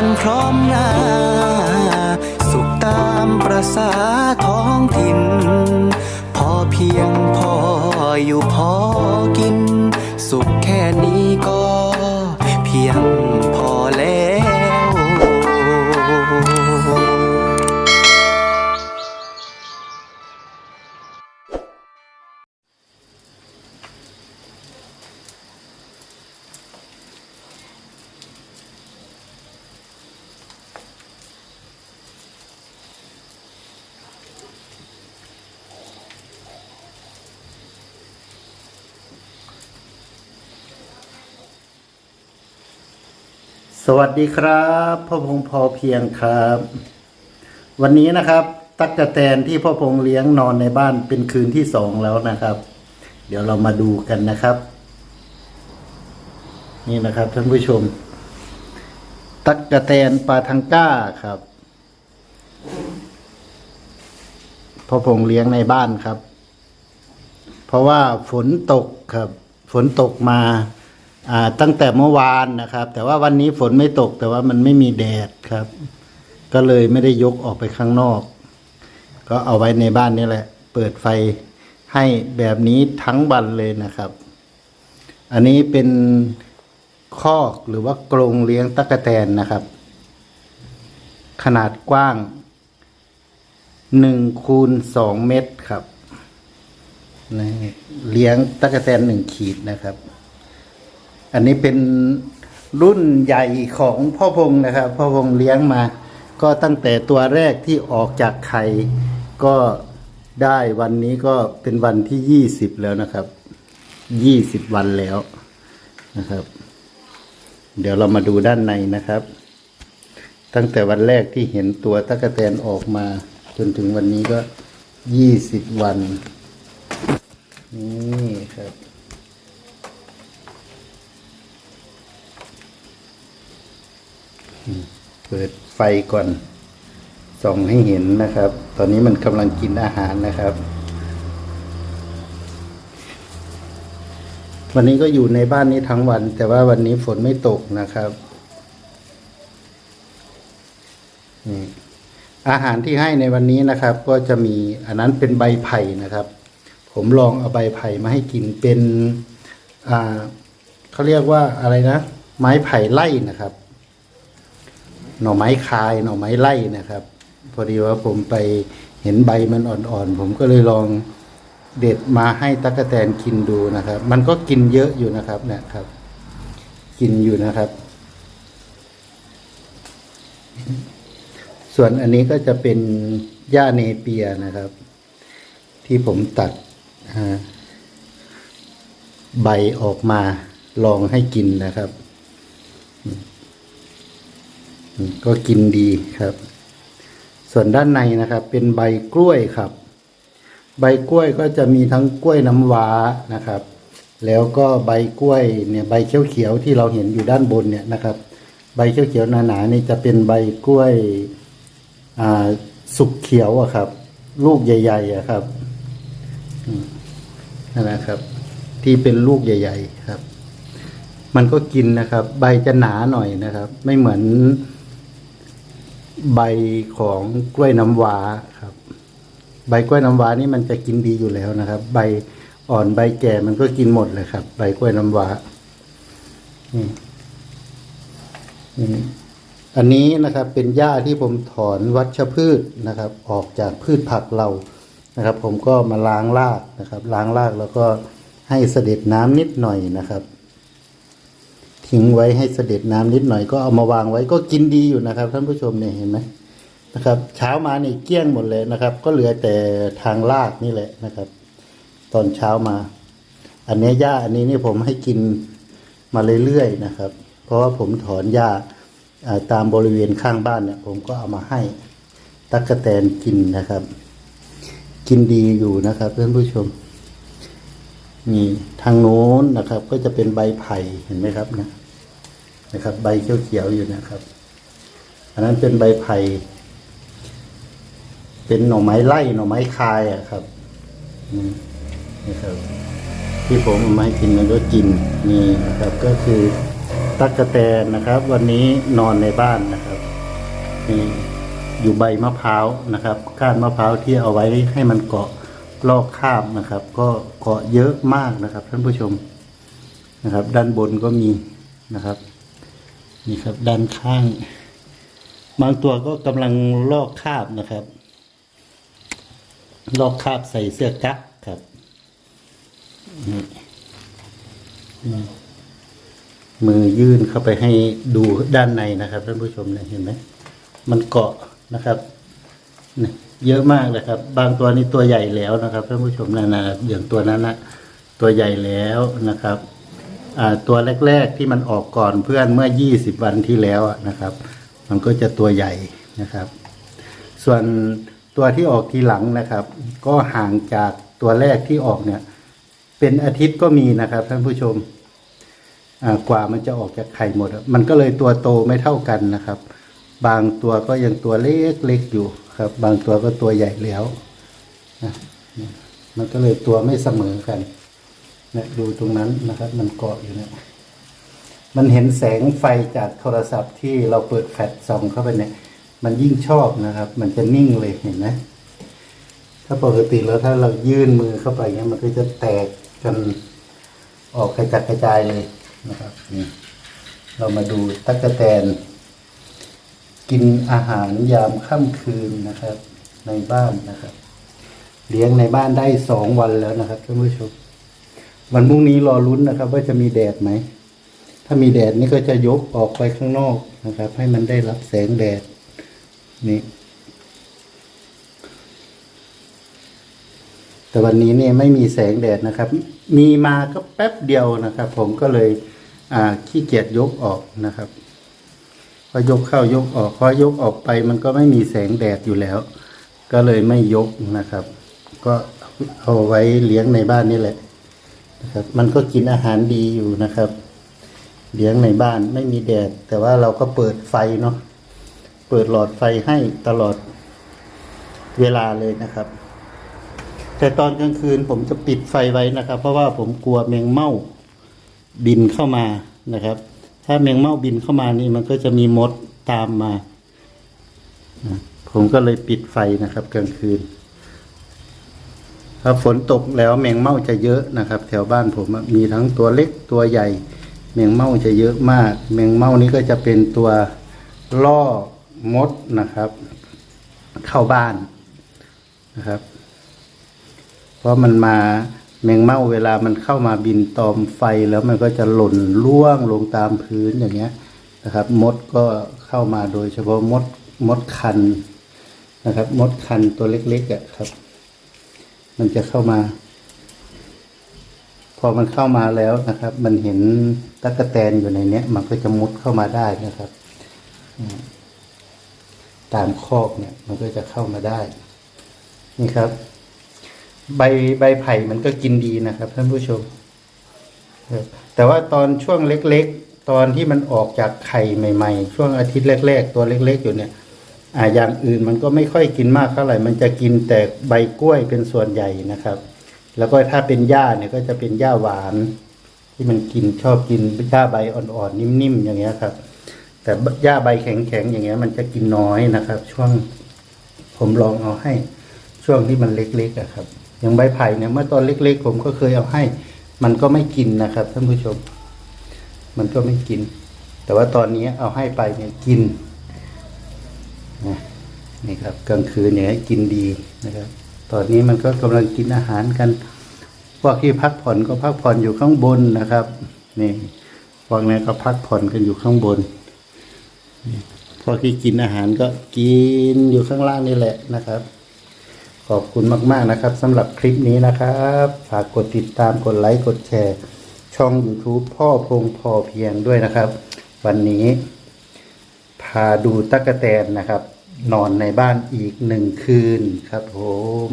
กันพร้อมหน้า สุขตามประสาท้องถิ่น พอเพียงพออยู่พอกิน สุขแค่นี้ก็เพียง สวัสดีครับพ่อพงพอเพียงครับ วันนี้นะครับ ตั๊กแตนที่พ่อพงเลี้ยงนอนในบ้านเป็นคืนที่สองแล้วนะครับ เดี๋ยวเรามาดูกันนะครับ นี่นะครับท่านผู้ชม ตั๊กแตนปลาทังก้าครับพ่อพงเลี้ยงในบ้านครับ เพราะว่าฝนตกครับ ฝนตกมา ตั้งแต่เมื่อวานนะครับ แต่ว่าวันนี้ฝนไม่ตกแต่ว่ามันไม่มีแดดครับ ก็เลยไม่ได้ยกออกไปข้างนอก ก็เอาไว้ในบ้านนี่แหละ เปิดไฟให้แบบนี้ทั้งวันเลยนะครับ อันนี้เป็นคอกหรือว่ากรงเลี้ยงตะกะแตนนะครับ ขนาดกว้างหนึ่งคูณสองเมตรครับเลี้ยงตะกะแตนหนึ่งขีดนะครับ อันนี้เป็นรุ่นใหญ่ของพ่อพงนะครับพ่อพงเลี้ยงมา ก็ตั้งแต่ตัวแรกที่ออกจากไข่ก็ได้วันนี้ก็เป็นวันที่ยี่สิบแล้วนะครับยี่สิบวันแล้วนะครับ เดี๋ยวเรามาดูด้านในนะครับ ตั้งแต่วันแรกที่เห็นตัวตะกะแตนออกมา จนถึงวันนี้ก็ยี่สิบวัน นี่ครับ อืม เปิดไฟก่อนส่องให้เห็นนะครับ ตอนนี้มันกำลังกินอาหารนะครับ วันนี้ก็อยู่ในบ้านนี้ทั้งวัน แต่ว่าวันนี้ฝนไม่ตกนะครับนี่อาหารที่ให้ในวันนี้นะครับ ก็จะมีอันนั้นเป็นใบไผ่นะครับ ผมลองเอาใบไผ่มาให้กินเป็น อ่าเขาเรียกว่าอะไรนะ ไม้ไผ่ไล่นะครับ หน่อไม้คายหน่อไม้ไล่นะครับ พอดีว่าผมไปเห็นใบมันอ่อนๆ ผมก็เลยลองเด็ดมาให้ตั๊กแตนกินดูนะครับ มันก็กินเยอะอยู่นะครับเนี่ยครับ กินอยู่นะครับ ส่วนอันนี้ก็จะเป็นหญ้าเนเปียนะครับ ที่ผมตัดใบออกมาลองให้กินนะครับ ก็กินดีครับ ส่วนด้านในนะครับ เป็นใบกล้วยครับ ใบกล้วยก็จะมีทั้งกล้วยน้ำว้านะครับ แล้วก็ใบกล้วยเนี่ยใบเขียวๆที่เราเห็นอยู่ด้านบนเนี่ยนะครับ ใบเขียวๆหนาๆนี่จะเป็นใบกล้วยสุกเขียวอะครับ ลูกใหญ่ๆอะครับนั่นนะครับ ที่เป็นลูกใหญ่ ๆ ครับ มันก็กินนะครับ ใบจะหนาหน่อยนะครับ ไม่เหมือน ใบของกล้วยน้ำว้าครับ ใบกล้วยน้ำว้านี่มันจะกินดีอยู่แล้วนะครับ ใบอ่อนใบแก่มันก็กินหมดเลยครับ ใบกล้วยน้ำว้านี่นี่อันนี้นะครับเป็นหญ้าที่ผมถอนวัชพืชนะครับ ออกจากพืชผักเรานะครับ ผมก็มาล้างรากนะครับ ล้างรากแล้วก็ให้เสด็จน้ำนิดหน่อยนะครับ ทิ้งไว้ให้เสด็จน้ำนิดหน่อยก็เอามาวางไว้ก็กินดีอยู่นะครับ ท่านผู้ชมเนี่ยเห็นไหมนะครับ เช้ามานี่เกลี้ยงหมดเลยนะครับ ก็เหลือแต่ทางลากนี่แหละนะครับ ตอนเช้ามา อันนี้หญ้าอันนี้นี่ผมให้กินมาเรื่อยๆนะครับ เพราะว่าผมถอนหญ้าอ่าตามบริเวณข้างบ้านเนี่ยผมก็เอามาให้ตั๊กแตนกินนะครับ กินดีอยู่นะครับท่านผู้ชม นี่ทางโน้นนะครับ ก็จะเป็นใบไผ่เห็นไหมครับนะนะครับ ใบเขียวๆอยู่นะครับ อันนั้นเป็นใบไผ่เป็นหน่อไม้ไล่หน่อไม้คายอะครับนี่นะครับ ที่ผมเอามาให้กินมันก็กินนี่นะครับ ก็คือตั๊กแตนนะครับ วันนี้นอนในบ้านนะครับนี่อยู่ใบมะพร้าวนะครับก้านมะพร้าวที่เอาไว้ให้มันเกาะ ลอกคาบนะครับ ก็เกาะเยอะมากนะครับ ท่านผู้ชมนะครับ ด้านบนก็มีนะครับนี่ครับด้านข้าง บางตัวก็กำลังลอกคาบนะครับ ลอกคาบใส่เสื้อกั๊กครับนี่นี่มือยื่นเข้าไปให้ดูด้านในนะครับท่านผู้ชมเนี่ยเห็นไหมมันเกาะนะครับนี่ เยอะมากเลยครับ บางตัวนี่ตัวใหญ่แล้วนะครับท่านผู้ชมนะนะอย่างตัวนั้นนะตัวใหญ่แล้วนะครับตัวแรก ๆที่มันออกก่อนเพื่อนเมื่อ 20 วันที่แล้วนะครับ มันก็จะตัวใหญ่นะครับ ส่วนตัวที่ออกทีหลังนะครับ ก็ห่างจากตัวแรกที่ออกเนี่ย เป็นอาทิตย์ก็มีนะครับท่านผู้ชมกว่ามันจะออกจากไข่หมด มันก็เลยตัวโตไม่เท่ากันนะครับ บางตัวก็ยังตัวเล็กเล็กอยู่ ครับ บางตัวก็ตัวใหญ่แล้วนะมันก็เลยตัวไม่เสมอกันนะดูตรงนั้นนะครับ มันเกาะอยู่เนี่ยมันเห็นแสงไฟจากโทรศัพท์ที่เราเปิดแฟลชส่องเข้าไปเนี่ย มันยิ่งชอบนะครับ มันจะนิ่งเลยเห็นไหมถ้าปกติแล้วถ้าเรายื่นมือเข้าไปเงี้ยมันก็จะแตกกันออกกระจัดกระจายเลยนะครับนี่เรามาดูตั๊กแตน กินอาหารยามค่ำคืนนะครับ ในบ้านนะครับ เลี้ยงในบ้านได้สองวันแล้วนะครับท่านผู้ชมวันพรุ่งนี้รอลุ้นนะครับ ว่าจะมีแดดไหม ถ้ามีแดดนี่ก็จะยกออกไปข้างนอกนะครับ ให้มันได้รับแสงแดดนี่แต่วันนี้เนี่ยไม่มีแสงแดดนะครับ มีมาก็แป๊บเดียวนะครับ ผมก็เลยขี้เกียจยกออกนะครับ พอยกเข้ายกออกพอยกออกไปมันก็ไม่มีแสงแดดอยู่แล้ว ก็เลยไม่ยกนะครับ ก็เอาไว้เลี้ยงในบ้านนี่แหละนะครับ มันก็กินอาหารดีอยู่นะครับ เลี้ยงในบ้านไม่มีแดด แต่ว่าเราก็เปิดไฟเนาะเปิดหลอดไฟให้ตลอดเวลาเลยนะครับ แต่ตอนกลางคืนผมจะปิดไฟไว้นะครับ เพราะว่าผมกลัวแมงเม่าบินเข้ามานะครับ ถ้าแมงเม่าบินเข้ามานี่มันก็จะมีมดตามมา ผมก็เลยปิดไฟนะครับ กลางคืน ถ้าฝนตกแล้วแมงเม่าจะเยอะนะครับ แถวบ้านผมมีทั้งตัวเล็กตัวใหญ่ แมงเม่าจะเยอะมาก แมงเม่านี้ก็จะเป็นตัวล่อมดนะครับ เข้าบ้านนะครับ เพราะมันมา แมงเม่าเวลามันเข้ามาบินตอมไฟแล้วมันก็จะหล่นล่วงลงตามพื้นอย่างเงี้ยนะครับ มดก็เข้ามาโดยเฉพาะมดมดคันนะครับ มดคันตัวเล็กๆอะครับ มันจะเข้ามา พอมันเข้ามาแล้วนะครับ มันเห็นตั๊กแตนอยู่ในเนี้ย มันก็จะมุดเข้ามาได้นะครับ ตามคอกเนี่ย มันก็จะเข้ามาได้ นี่ครับ ใบใบไผ่มันก็กินดีนะครับท่านผู้ชม แต่ว่าตอนช่วงเล็กๆ ตอนที่มันออกจากไข่ใหม่ ๆ ช่วงอาทิตย์แรก ๆ ตัวเล็ก ๆ อยู่เนี่ยอ่าอย่างอื่นมันก็ไม่ค่อยกินมากเท่าไหร่ มันจะกินแต่ใบกล้วยเป็นส่วนใหญ่นะครับ แล้วก็ถ้าเป็นหญ้าเนี่ยก็จะเป็นหญ้าหวาน ที่มันกินชอบกินหญ้าใบอ่อนๆนิ่มๆอย่างเงี้ยครับ แต่หญ้าใบแข็งๆอย่างเงี้ย มันจะกินน้อยนะครับ ช่วงผมลองเอาให้ช่วงที่มันเล็กๆอะครับ อย่างใบไผ่เนี่ยเมื่อตอนเล็ก ๆ ผมก็เคยเอาให้ มันก็ไม่กินนะครับ ท่านผู้ชม มันก็ไม่กิน แต่ว่าตอนนี้เอาให้ไปเนี่ยกินนี่ครับ กลางคืนเนี่ยให้กินดีนะครับ ตอนนี้มันก็กำลังกินอาหารกัน พวกที่พักผ่อนก็พักผ่อนอยู่ข้างบนนะครับนี่พวกนี้ก็พักผ่อนกันอยู่ข้างบนพวกที่กินอาหารก็กินอยู่ข้างล่างนี่แหละนะครับ ขอบคุณมาก ๆ นะครับสำหรับคลิปนี้นะครับ ฝากกดติดตามกดไลค์กดแชร์ ช่อง YouTube พ่อพงพอเพียงด้วยนะครับ วันนี้ พาดูตะกะแตนนะครับ นอนในบ้านอีกหนึ่งคืนครับผม